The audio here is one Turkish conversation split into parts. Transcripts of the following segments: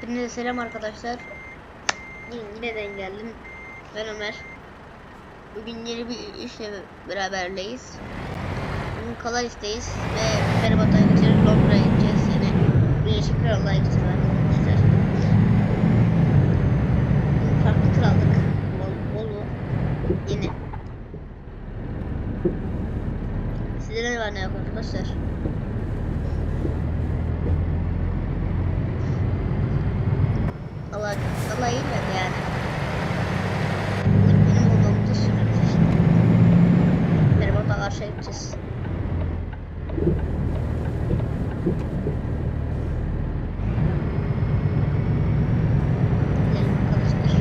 Hepinize selam arkadaşlar. Yine, yineden geldim. Ben Ömer. Bugün yeni bir işle beraberleyiz. Bugün Kalaris'teyiz ve Feribot'a götürüp Londra'ya gideceğiz. Yani Birleşik Krallığa gideceğiz arkadaşlar. Farklı krallık. Vol Volvo. Yeni. Sizde ne var ne yok arkadaşlar? Allah Allah iyi mi yani? Benim odamda sürüyoruz. Benim odam aşağı gideceğiz. Gidelim arkadaşlar.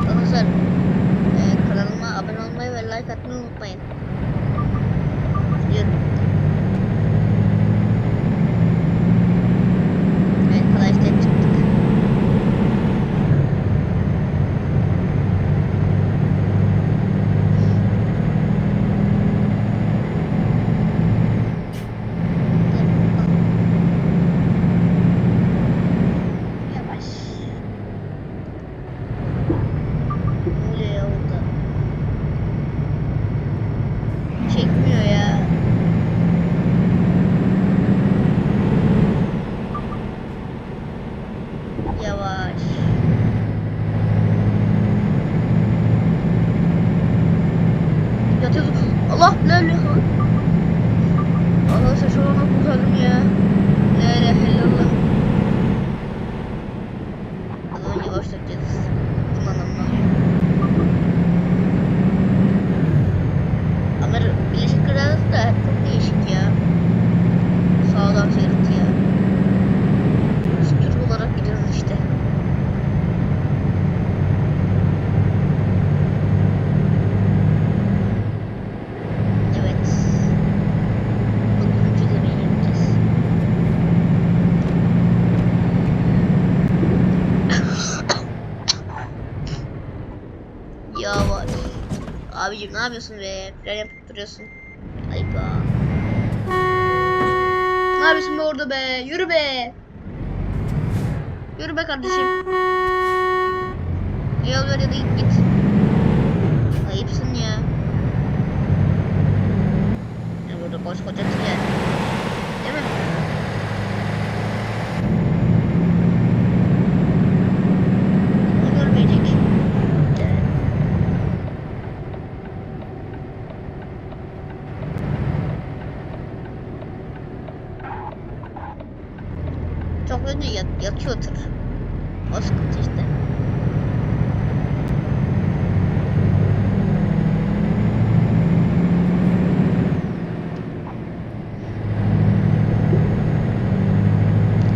Arkadaşlar eee, kanalıma abone olmayı ve like atmayı unutmayın. Gidiyorum. Evet, Kalaris'ten çıktık. Yavaş. Ne oluyor ya orada? Çekmiyor ya. Yavaş. Yatıyorduk. Allah la ilahe. Arkadaşlar şu anda kurtardım ya. La ilahe illallah. O zaman yavaşlatacağız. Kullanımlar. Ama Birleşik Krallık da çok değişik ya. Sağdan şerit ya. Biz Türk olarak gidiyoruz işte. Evet. Dokuzuncu demeyi yapacağız. Yavaş. Abicim ne yapıyorsun be? Fren yapıp duruyorsun. Ayıp ha. Ne yapıyorsun be orada be? Yürü be. Yürü be kardeşim. Yol ver ya da git git. Ayıpsın ya. Ya burada koskoca tren. Değil mi? Bunu görmeyecek. Evet. Çok önce yat, yatıyor tır. O sıkıntı işte.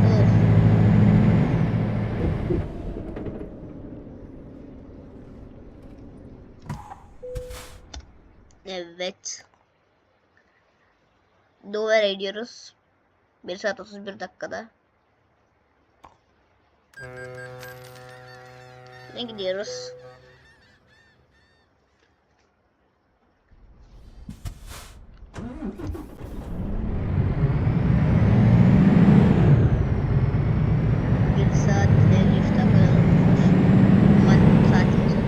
Of. Evet. Dover'e gidiyoruz. 1 saat 31 dakikada. Ne gidiyoruz? Bir saat 53 dakika olmuş. Aman saatimiz var.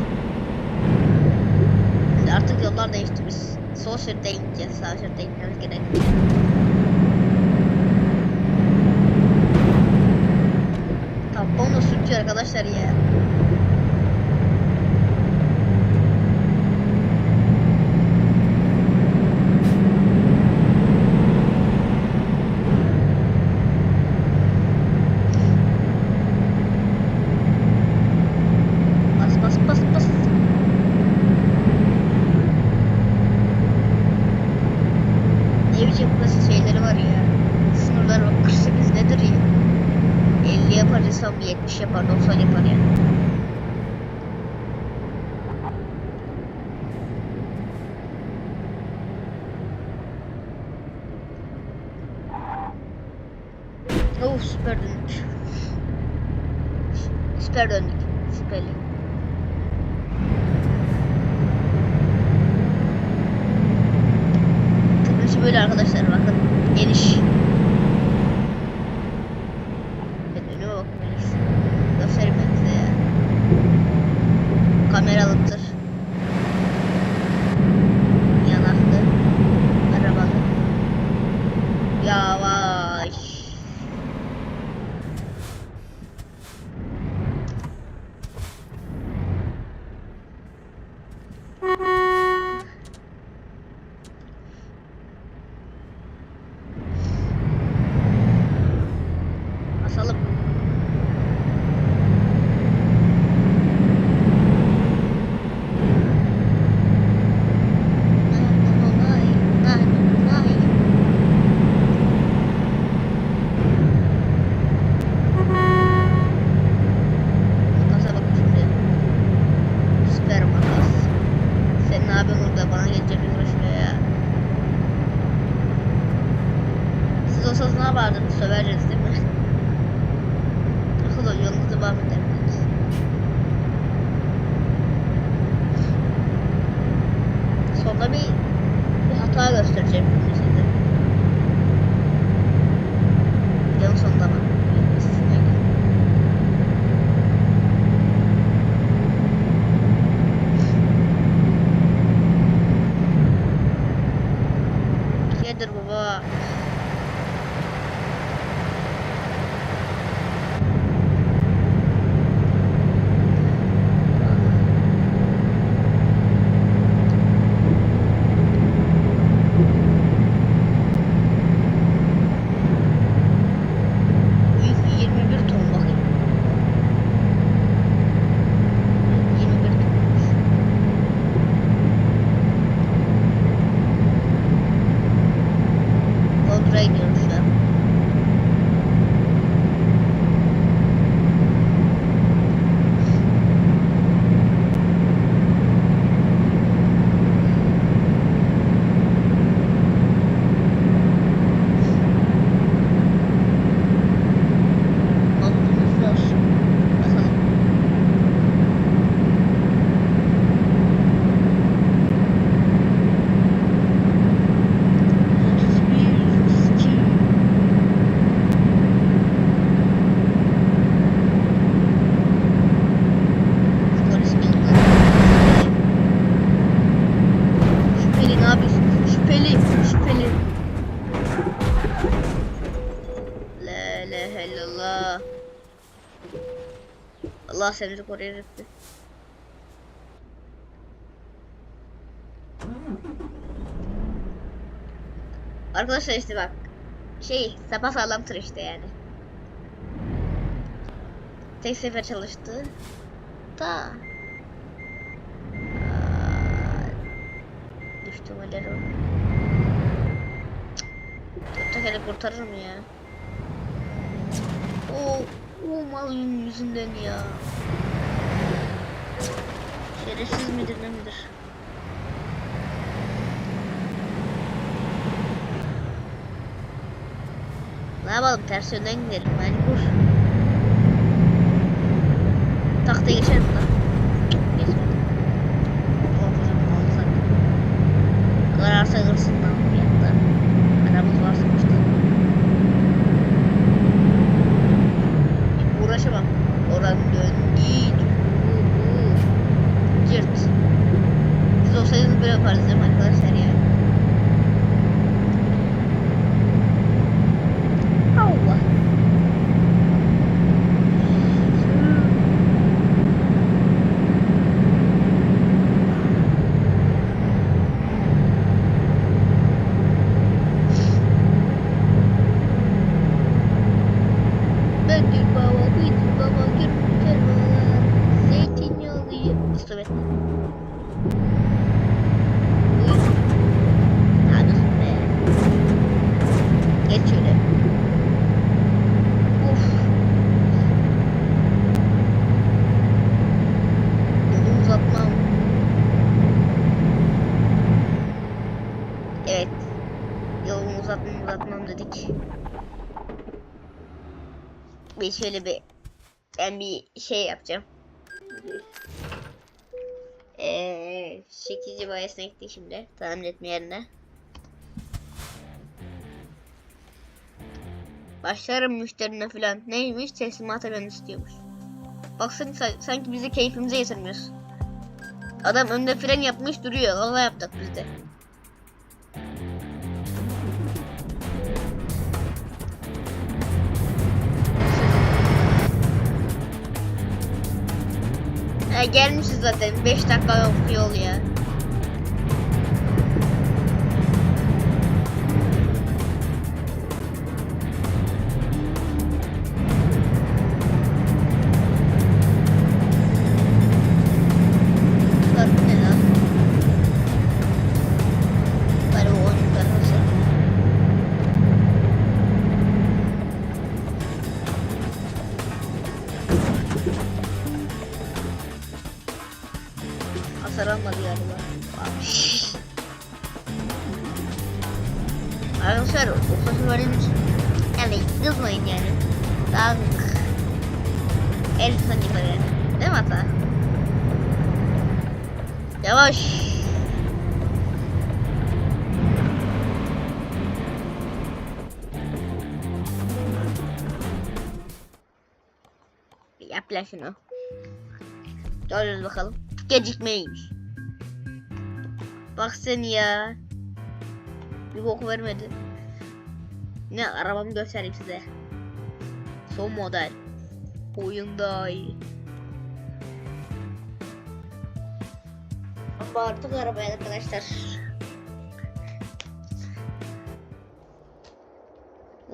Şimdi artık yollar değişti biz. Sol şeride gideceğiz. Sağ şeride gitmemiz gerek. Tampon da sürtüyor arkadaşlar ya. arkadaşlarım. Allah seni koruyor Rabbi. Arkadaşlar işte bak. Şey sapasağlam tır işte yani. Tek sefer çalıştı. Aa, Düştüm öyle o. Dört tekeri kurtarırım ya. O, o malın yüzünden ya. Şerefsiz midir ne midir? Ne yapalım ters yönden gidelim mecbur. Tahtaya geçelim lan. Bir şöyle bir ben bir şey yapacağım. Eee şekilci bayasına gitti şimdi. Tahmin etme yerine. Başlarım müşterine falan. Neymiş? Teslimata ben istiyormuş. Baksana sa- sanki bizi keyfimize getirmiyorsun. Adam önde fren yapmış duruyor. Allah yaptık biz gelmişiz zaten. 5 dakika yok yol ya. Lan şunu. Görürüz bakalım. Gecikmeymiş. Bak sen ya. Bir bok vermedi. Ne arabamı göstereyim size. Son model. Oyunda iyi. Ama arabaya arkadaşlar.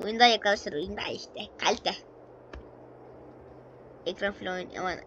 Oyunda arkadaşlar oyunda işte kalite. Ekran falan oyun aman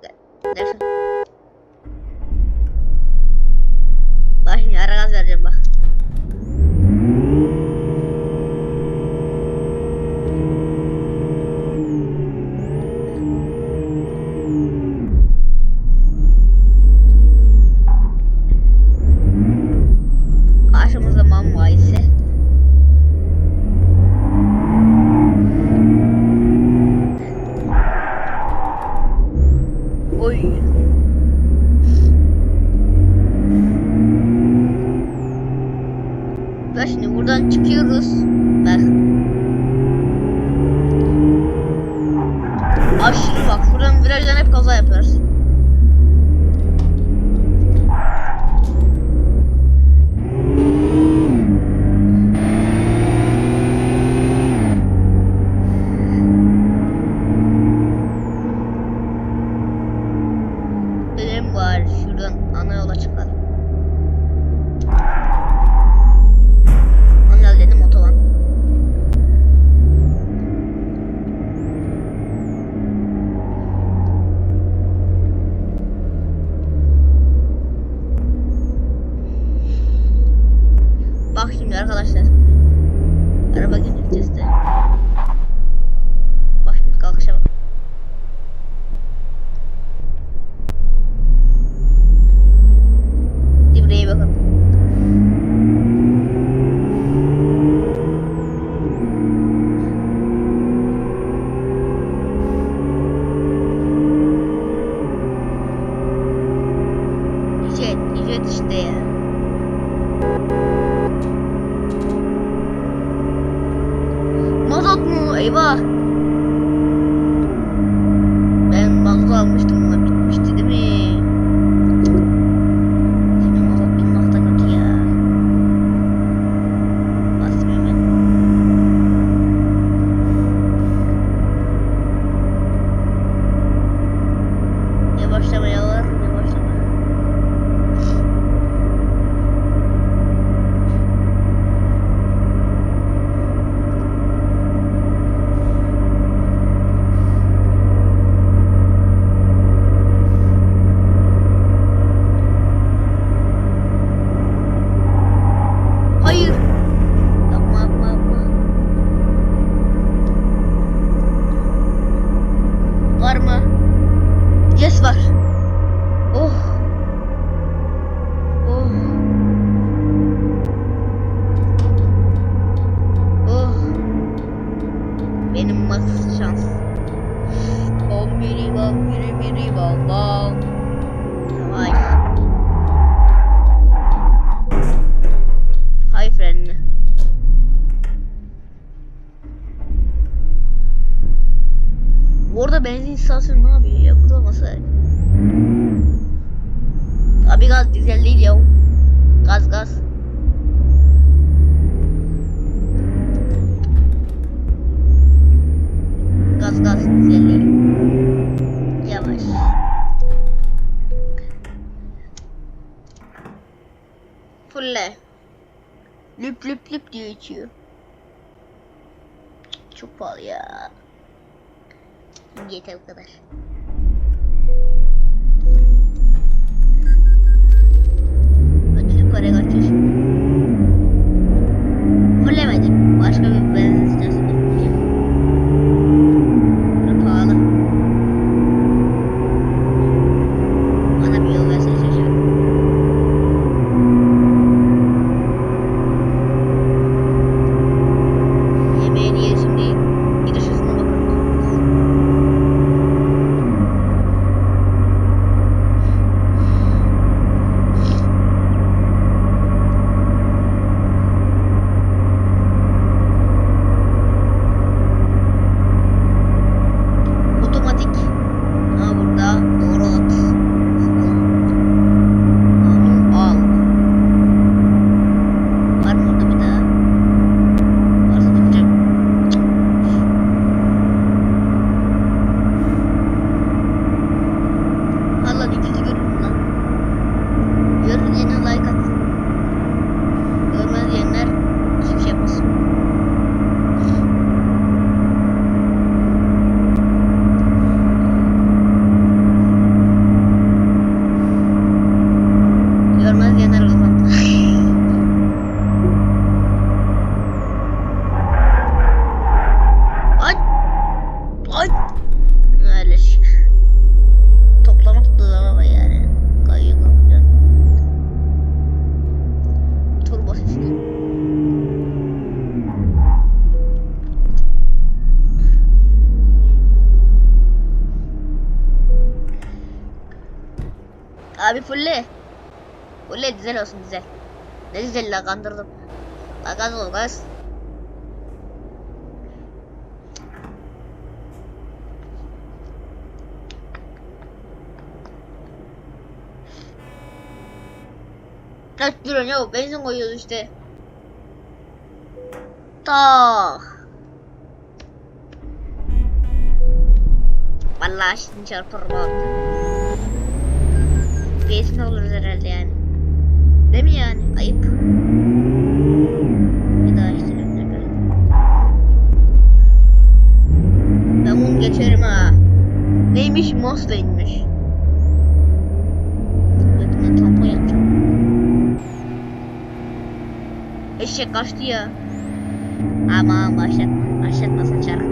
burası. Abi gaz dizel değil ya. Gaz gaz. Gaz gaz dizel değil. Yavaş. Fulle. Lüp lüp lüp diye içiyor. Çok pahalı ya. Yeter bu kadar. これが Fulle fulle. Fulle güzel olsun güzel. Ne güzel la kandırdım. La gaz ol gaz. Kaç duran ya benzin koyuyoruz işte. Tak. Vallahi şimdi çarparım abi seviyesinde oluruz herhalde yani. Değil mi yani? Ayıp. Bir daha işte tekrar. Ben bunu geçerim ha. Neymiş? Mosley'miş. Götüne tampon yapacağım. Eşek kaçtı ya. Aman başlatma. Başlatmasın çarkı.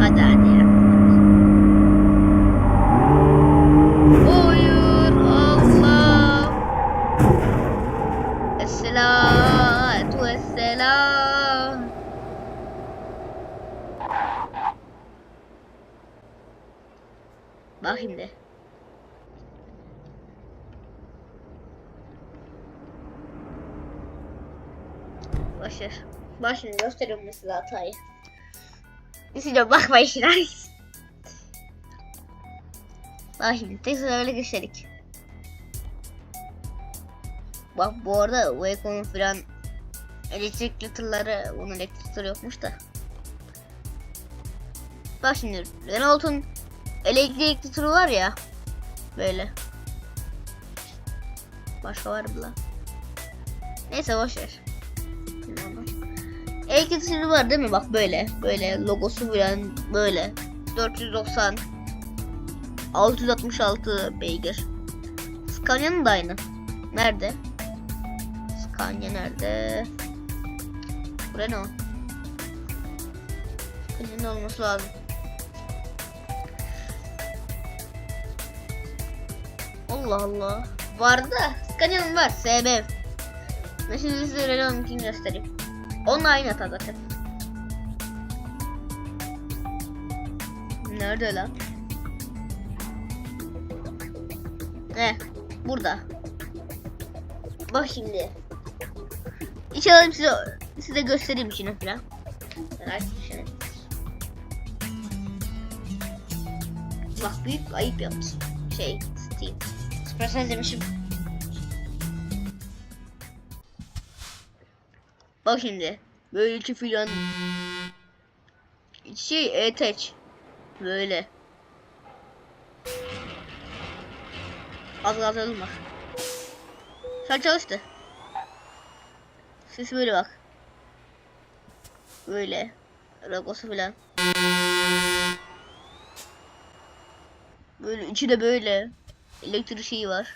Hadi hadi ya. Hayır Allah. Esselatu vesselam. Bak şimdi. Başlar. Başını gösteriyorum mesela hatayı. Üstüne bakma işine. Bak şimdi tek sıra öyle. Bak bu arada Waco'nun filan elektrikli tırları bunun elektrik tırı yokmuş da. Bak şimdi Renault'un elektrikli tırı var ya. Böyle. Başka var mı lan? Neyse boşver. Tırı var değil mi? Bak böyle. Böyle logosu filan böyle. 490 666 beygir. Scania'nın da aynı. Nerede? Scania nerede? Renault. Scania'nın olması lazım. Allah Allah. Vardı da Scania'nın var. SB. Ben şimdi size Renault'unkini göstereyim. Aynı hata zaten. Nerede lan? Ne? Burada. Bak şimdi. İnşallah size size göstereyim şimdi falan. Merak etme. Bak büyük ayıp yapmışsın. Şey, Steam. Süpersel demişim. Bak şimdi. Böyle içi filan. Şey, e-teç. Böyle. Az gazladım bak. Sen çalıştı. Ses böyle bak. Böyle. Logosu falan. Böyle içi de böyle. Elektrik şeyi var.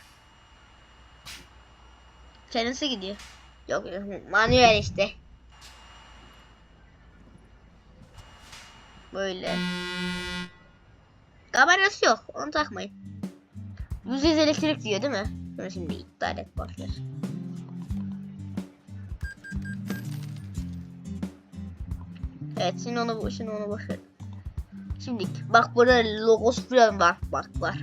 Kendisi gidiyor. Yok manuel işte. Böyle. Kamerası yok. Onu takmayın. %100 elektrik diyor değil mi? Şimdi iptal et boşver. Evet şimdi onu şimdi onu boşver. Şimdi bak burada logosu falan var. Bak var.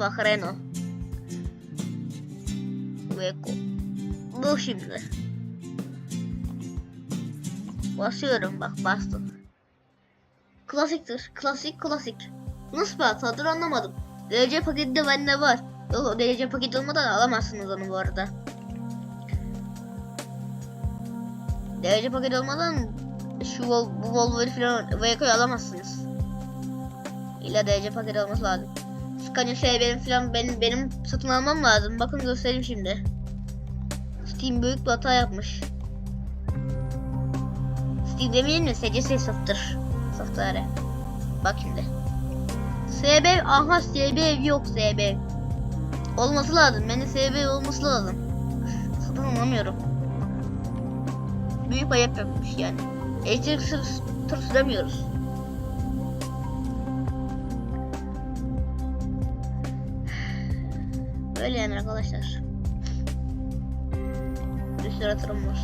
Renault. Beko. Bu şimdi. Basıyorum bak bastım. Klasiktir. Klasik klasik. Nasıl bir hatadır anlamadım. DLC paketi de bende var. Yok o DLC paketi olmadan alamazsınız onu bu arada. DLC paketi olmadan şu bu Volvo'yu falan Veko'yu alamazsınız. İlla DLC paketi olması lazım. Scania benim falan benim benim satın almam lazım. Bakın göstereyim şimdi. Steam büyük bir hata yapmış. Steam demeyelim de SCS software. Software. Bak şimdi. SB aha SB yok SB. Olması lazım. Bende SB olması lazım. Satın alamıyorum. Büyük ayıp yapmış yani. Elektrik tır, tır süremiyoruz. Böyle yani arkadaşlar. Bir sürü atırım var.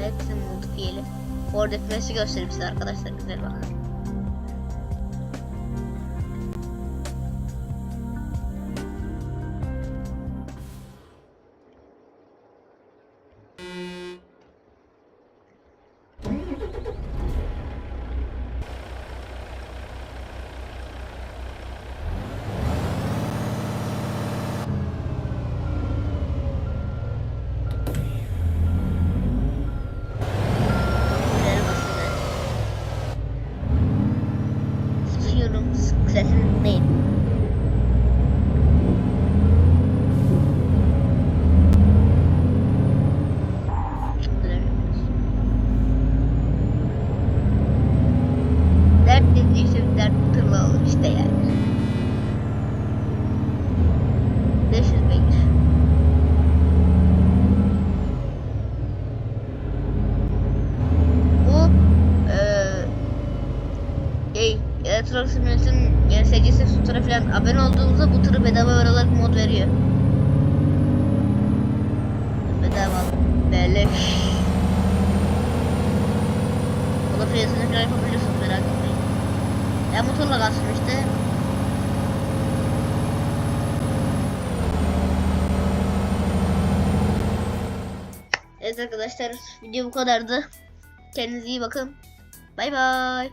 Hepsini modifiyelim. Orada flash'ı göstereyim size arkadaşlar. Güzel bak. Arkadaşlar video bu kadardı. Kendinize iyi bakın. Bay bay.